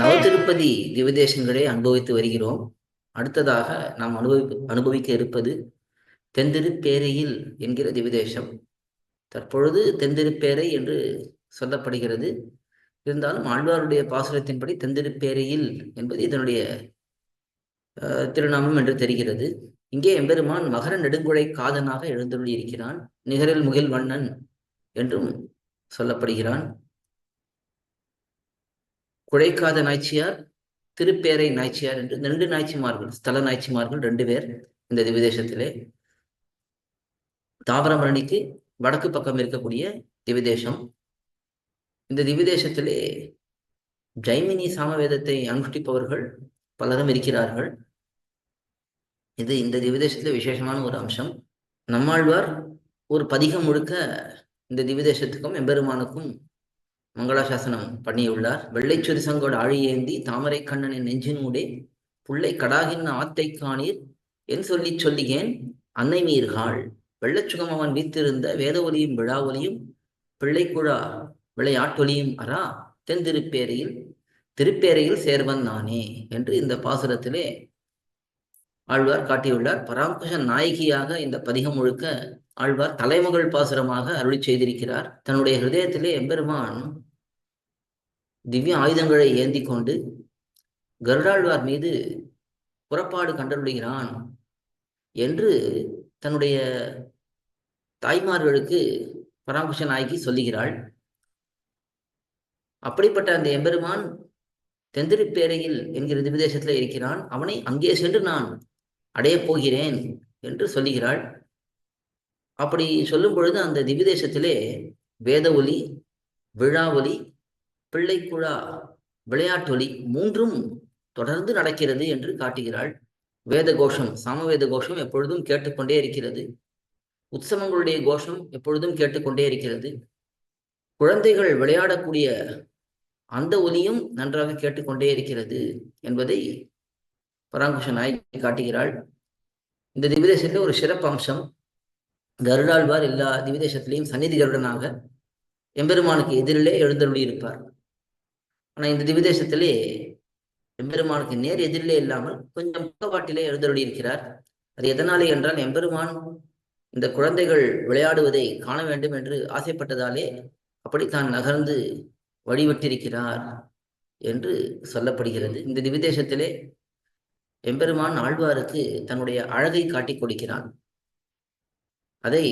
நவதிருப்பதி திவதேசங்களை அனுபவித்து வருகிறோம். அடுத்ததாக நாம் அனுபவி அனுபவிக்க இருப்பது தெந்திருப்பேரையில் என்கிற திவதேசம் தற்பொழுது தெந்திருப்பேரை என்று சொல்லப்படுகிறது. இருந்தாலும் ஆழ்வாருடைய பாசுரத்தின்படி தெந்திருப்பேரையில் என்பது இதனுடைய திருநாமம் என்று தெரிகிறது. இங்கே எம்பெருமான் மகர நெடுங்குழை காதனாக எழுந்தருளி இருக்கிறான் நிகரில் முகில் வண்ணன் என்றும் சொல்லப்படுகிறான். குழைக்காத நாய்ச்சியார் திருப்பேரை நாய்ச்சியார் என்று ரெண்டு நாய்ச்சிமார்கள் ஸ்தல நாய்ச்சிமார்கள் ரெண்டு பேர் இந்த திவிதேசத்திலே தாவரமரணிக்கு வடக்கு பக்கம் இருக்கக்கூடிய திவிதேசம் இந்த திவிதேசத்திலே ஜைமினி சாமவேதத்தை அனுஷ்டிப்பவர்கள் பலரும் இருக்கிறார்கள். இது இந்த திவ்யதேசத்துல விசேஷமான ஒரு அம்சம். நம்மாழ்வார் ஒரு பதிகம் முழுக்க இந்த திவ்யதேசத்துக்கும் எம்பெருமானுக்கும் மங்களாசாசனம் பண்ணியுள்ளார். வெள்ளைச்சுரி சங்கோடு ஆழியேந்தி தாமரை கண்ணனின் நெஞ்சினூடே புள்ளை கடாகின் ஆத்தை காணீர் என் சொல்லிச் சொல்லியேன் அன்னை மீர்காள் வெள்ளச்சுகம் அவன் வீத்திருந்த வேத ஒலியும் விழா ஒலியும் பிள்ளைக்குழா விளையாட்டொலியும் அரா தென் திருப்பேரையில் திருப்பேரையில் சேர்வன் நானே என்று இந்த பாசுரத்திலே ஆழ்வார் காட்டியுள்ளார் பராங்குஷ நாயகியாக இந்த பதிகம் முழுக்க ஆழ்வார் தலைமகள் பாசுரமாக அருளி செய்திருக்கிறார். தன்னுடைய ஹிருதயத்திலே எம்பெருமான் திவ்ய ஆயுதங்களை ஏந்தி கொண்டு கருடாழ்வார் மீது புறப்பாடு கண்டருளுகிறான் என்று தன்னுடைய தாய்மார்களுக்கு பராங்குஷ நாயகி சொல்லுகிறாள். அப்படிப்பட்ட அந்த எம்பெருமான் தெந்திருப்பேரையில் என்கிற திவிதேசத்தில் இருக்கிறான். அவனை அங்கே சென்று நான் அடையப் போகிறேன் என்று சொல்லுகிறாள். அப்படி சொல்லும் பொழுது அந்த திவிதேசத்திலே வேத ஒலி விழா ஒலி பிள்ளைக்குழா விளையாட்டொலி மூன்றும் தொடர்ந்து நடக்கிறது என்று காட்டுகிறாள். வேத கோஷம் சாமவேத கோஷம் எப்பொழுதும் கேட்டுக்கொண்டே இருக்கிறது. உற்சவங்களுடைய கோஷம் எப்பொழுதும் கேட்டுக்கொண்டே இருக்கிறது. குழந்தைகள் விளையாடக்கூடிய அந்த ஒலியும் நன்றாக கேட்டுக்கொண்டே இருக்கிறது என்பதை பராங்குஷ நாயகி காட்டுகிறாள். இந்த திவிதேசத்தில் ஒரு சிறப்பு அம்சம் கருடாழ்வார் எல்லா திவிதேசத்திலையும் சந்நிதி கருடனாக எம்பெருமானுக்கு எதிரிலே எழுந்தருளி இருப்பார். ஆனா இந்த திவிதேசத்திலே எம்பெருமானுக்கு நேர் எதிரிலே இல்லாமல் கொஞ்சம் பக்கவாட்டிலே எழுந்தருளி இருக்கிறார். அது எதனாலே என்றால் எம்பெருமான் இந்த குழந்தைகள் விளையாடுவதை காண வேண்டும் என்று ஆசைப்பட்டதாலே அப்படி தான் நகர்ந்து வழிவிட்டிருக்கிறார் என்று சொல்லப்படுகிறது. இந்த திவிதேசத்திலே எம்பெருமான் ஆழ்வாருக்கு தன்னுடைய அழகை காட்டிக் கொடுக்கிறான். அதை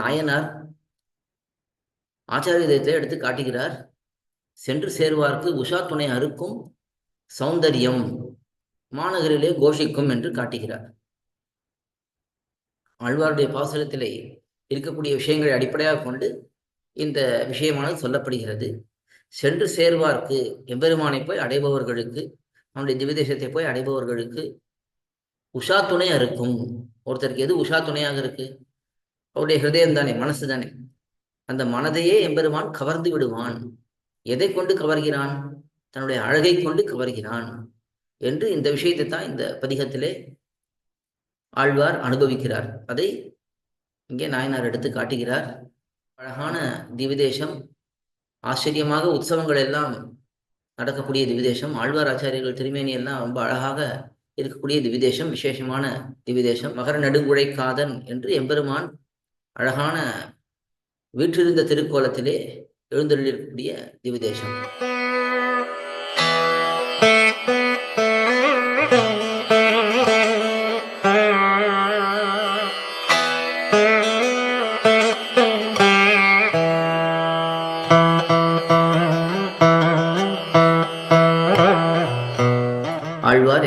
நாயனார் ஆச்சாரியத்தை எடுத்து காட்டுகிறார். சென்று சேர்வார்க்கு உஷா துணை அறுக்கும் சௌந்தரியம் மாநகரிலே கோஷிக்கும் என்று காட்டுகிறார். ஆழ்வாருடைய பாசுரத்திலே இருக்கக்கூடிய விஷயங்களை அடிப்படையாக கொண்டு இந்த விஷயமானது சொல்லப்படுகிறது. சென்று சேர்வார்க்கு எம்பெருமானை போய் அடைபவர்களுக்கு அவனுடைய திவிதேசத்தை போய் அடைபவர்களுக்கு உஷா துணையாக இருக்கும். ஒருத்தருக்கு எது உஷா துணையாக இருக்கு? அவருடைய ஹிருதயம் தானே மனசு தானே. அந்த மனதையே எம்பெருமான் கவர்ந்து விடுவான். எதை கொண்டு கவர்கிறான்? தன்னுடைய அழகை கொண்டு கவர்கிறான் என்று இந்த விஷயத்தை தான் இந்த பதிகத்திலே ஆழ்வார் அனுபவிக்கிறார். அதை இங்கே நாயனார் எடுத்து காட்டுகிறார். அழகான திவிதேசம் ஆச்சரியமாக உற்சவங்கள் எல்லாம் நடக்கக்கூடிய திவிதேசம் ஆழ்வார் ஆச்சாரியர்கள் திருமேனி எல்லாம் ரொம்ப அழகாக இருக்கக்கூடிய திவிதேசம் விசேஷமான திவிதேசம். மகர நடுங்குழை காதன் என்று எம்பெருமான் அழகான வீற்றிருந்த திருக்கோலத்திலே எழுந்தருளிருக்கக்கூடிய திவிதேசம்.